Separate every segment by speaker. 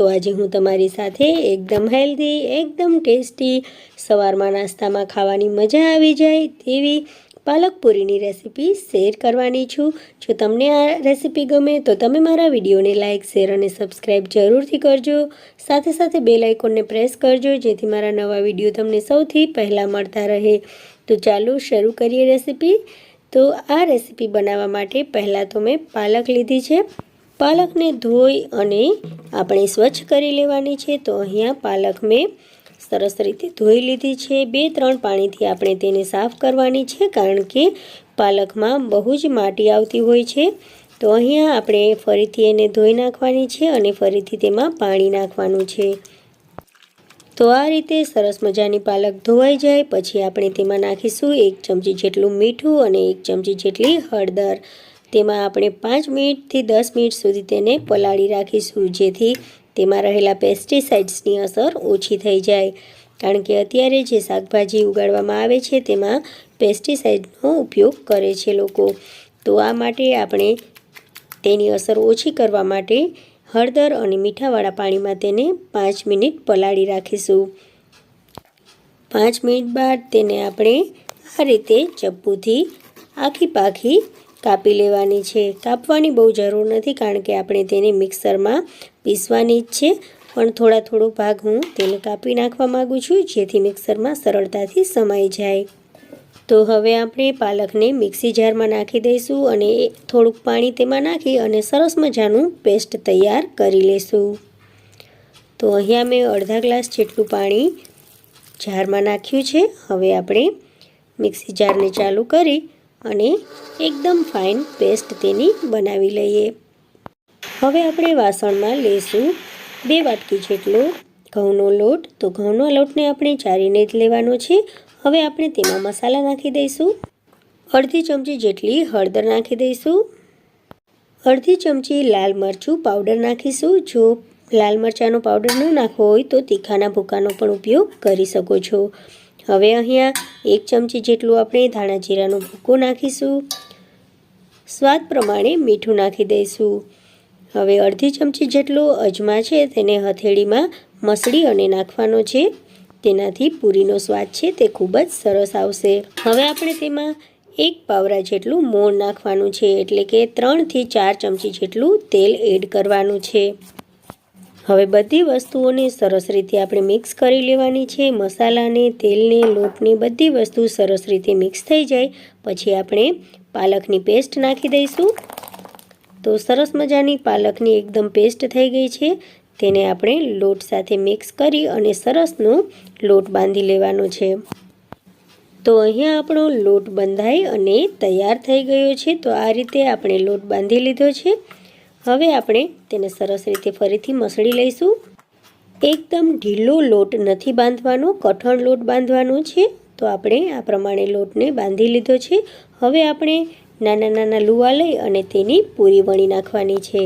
Speaker 1: તો આજે હું તમારી સાથે એકદમ હેલ્ધી એકદમ ટેસ્ટી સવારમાં નાસ્તામાં ખાવાની મજા આવી જાય તેવી પાલક પૂરીની રેસીપી શેર કરવાની છું. જો તમને આ રેસીપી ગમે તો તમે મારા વિડીયોને લાઇક શેર અને સબસ્ક્રાઈબ જરૂરથી કરજો. સાથે સાથે બે લાઇકોનને પ્રેસ કરજો જેથી મારા નવા વીડિયો તમને સૌથી પહેલાં મળતા રહે. તો ચાલો શરૂ કરીએ રેસીપી તો આ રેસીપી બનાવવા માટે પહેલાં તો મેં પાલક લીધી છે. પાલકને ધોઈ અને આપણે સ્વચ્છ કરી લેવાની છે, તો અહીંયા પાલક મેં સરસ રીતે ધોઈ લીધી છે. બે, ત્રણ પાણીથી આપણે તેને સાફ કરવાની છે, કારણ કે પાલકમાં બહુ જ માટી આવતી હોય છે. તો અહીંયા આપણે ફરીથી એને ધોઈ નાખવાની છે અને ફરીથી તેમાં પાણી નાખવાનું છે. તો આ રીતે સરસ મજાની પાલક ધોવાઈ જાય, પછી આપણે તેમાં નાખીશું એક ચમચી જેટલું મીઠું અને એક ચમચી જેટલી હળદર. તેમાં આપણે પાંચ મિનિટથી દસ મિનિટ સુધી તેને પલાળી રાખીશું, જેથી તેમાં રહેલા પેસ્ટિસાઇડ્સની અસર ઓછી થઈ જાય. કારણ કે અત્યારે જે શાકભાજી ઉગાડવામાં આવે છે, તેમાં પેસ્ટિસાઇડનો ઉપયોગ કરે છે લોકો. તો આ માટે આપણે તેની અસર ઓછી કરવા માટે હળદર અને મીઠાવાળા પાણીમાં તેને પાંચ મિનિટ પલાળી રાખીશું. પાંચ મિનિટ બાદ તેને આપણે આ રીતે ચપ્પુથી આખી પાખી કાપી લેવાની છે. કાપવાની બહુ જરૂર નથી કારણ કે આપણે તેને મિક્સરમાં પીસવાની જ છે. પણ થોડા થોડો ભાગ હું તેને કાપી નાખવા માગું છું, જેથી મિક્સરમાં સરળતાથી સમાઈ જાય. તો હવે આપણે પાલકને મિક્સી જારમાં નાખી દઈશું અને થોડુંક પાણી તેમાં નાખી અને સરસ મજાનું પેસ્ટ તૈયાર કરી લઈશું તો અહીંયા મેં અડધા ગ્લાસ જેટલું પાણી જારમાં નાખ્યું છે. હવે આપણે મિક્સી જારને ચાલુ કરી અને એકદમ ફાઇન પેસ્ટ તેની બનાવી લઈએ. હવે આપણે વાસણમાં લઈશું બે વાટકી જેટલો ઘઉંનો લોટ. તો ઘઉંનો લોટને આપણે ચારીને જ લેવાનો છે. હવે આપણે તેમાં મસાલા નાખી દઈશું. અડધી ચમચી જેટલી હળદર નાખી દઈશું. અડધી ચમચી લાલ મરચું પાવડર નાખીશું. જો લાલ મરચાંનો પાવડર ન નાખવો હોય તો તીખાના ભૂકાનો પણ ઉપયોગ કરી શકો છો. હવે અહીંયા એક ચમચી જેટલું આપણે ધાણા જીરાનો ભૂકો નાખીશું. સ્વાદ પ્રમાણે મીઠું નાખી દઈશું. હવે અડધી ચમચી જેટલો અજમા છે તેને હથેળીમાં મસળી અને નાખવાનો છે. તેનાથી પૂરીનો સ્વાદ છે તે ખૂબ જ સરસ આવશે. હવે આપણે તેમાં એક પાવરા જેટલું મોણ નાખવાનું છે એટલે કે ત્રણથી ચાર ચમચી જેટલું તેલ એડ કરવાનું છે. હવે બધી વસ્તુઓને સરસ રીતે આપણે મિક્સ કરી લેવાની છે. મસાલાને, તેલને, લોટની બધી વસ્તુ સરસ રીતે મિક્સ થઈ જાય. પછી આપણે પાલકની પેસ્ટ નાખી દઈશું. તો સરસ મજાની પાલકની એકદમ પેસ્ટ થઈ ગઈ છે. તેને આપણે લોટ સાથે મિક્સ કરી અને સરસનો લોટ બાંધી લેવાનો છે. તો અહીંયા આપણો લોટ બંધાઈ અને તૈયાર થઈ ગયો છે. તો આ રીતે આપણે લોટ બાંધી લીધો છે. હવે આપણે તેને સરસ રીતે ફરીથી મસળી લઈશું. એકદમ ઢીલો લોટ નથી બાંધવાનો, કઠણ લોટ બાંધવાનો છે. તો આપણે આ પ્રમાણે લોટને બાંધી લીધો છે. હવે આપણે નાના નાના લુવા લઈ અને તેની પૂરી વણી નાખવાની છે.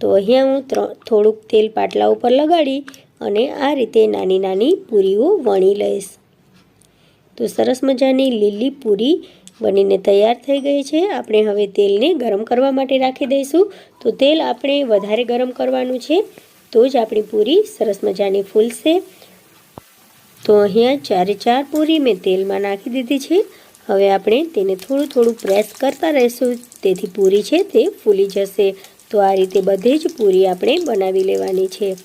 Speaker 1: તો અહીંયા હું થોડુંક તેલ પાટલા ઉપર લગાડી અને આ રીતે નાની નાની પૂરીઓ વણી લઈશ. તો સરસ મજાની લીલી પૂરી બનીને તૈયાર થઈ ગઈ છે. આપણે હવે તેલને ગરમ કરવા માટે રાખી દઈશું. તો તેલ આપણે વધારે ગરમ કરવાનું છે. તો જ આપણી પૂરી સરસ મજાની ફૂલશે. તો અહીંયા ચારે ચાર પૂરી મેં તેલમાં નાખી દીધી છે. હવે આપણે તેને થોડું થોડું પ્રેસ કરતા રહીશું. તેથી પૂરી છે તે ફૂલી જશે. તો આ રીતે બધી જ પૂરી આપણે બનાવી લેવાની છે.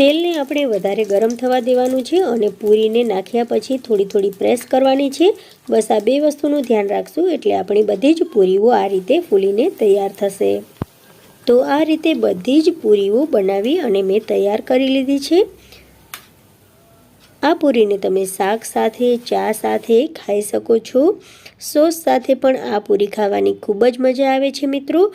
Speaker 1: તેલને આપણે વધારે ગરમ થવા દેવાનું છે અને પૂરીને નાખ્યા પછી થોડી થોડી પ્રેસ કરવાની છે. બસ આ બે વસ્તુનું ધ્યાન રાખશું એટલે આપણી બધી જ પૂરીઓ આ રીતે ફૂલીને તૈયાર થશે. તો આ રીતે બધી જ પૂરીઓ બનાવી અને મેં તૈયાર કરી લીધી છે. આ પૂરીને તમે શાક સાથે, ચા સાથે ખાઈ શકો છો. સોસ સાથે પણ આ પૂરી ખાવાની ખૂબ જ મજા આવે છે મિત્રો.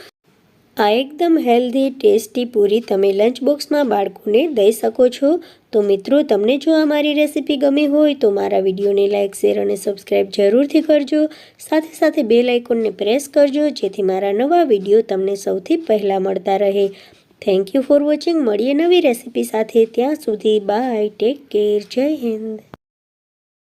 Speaker 1: આ એકદમ હેલ્ધી, ટેસ્ટી પૂરી તમે લંચ બોક્સમાં બાળકોને દઈ શકો છો. તો મિત્રો, તમને જો આ મારી રેસીપી ગમી હોય તો મારા વિડીયોને લાઇક શેર અને સબસ્ક્રાઈબ જરૂરથી કરજો. સાથે સાથે બે લાઇકોનને પ્રેસ કરજો, જેથી મારા નવા વીડિયો તમને સૌથી પહેલાં મળતા રહે. થેન્ક યુ ફોર વોચિંગ મળીએ નવી રેસીપી સાથે. ત્યાં સુધી બાય ટેક કેર જય હિન્દ.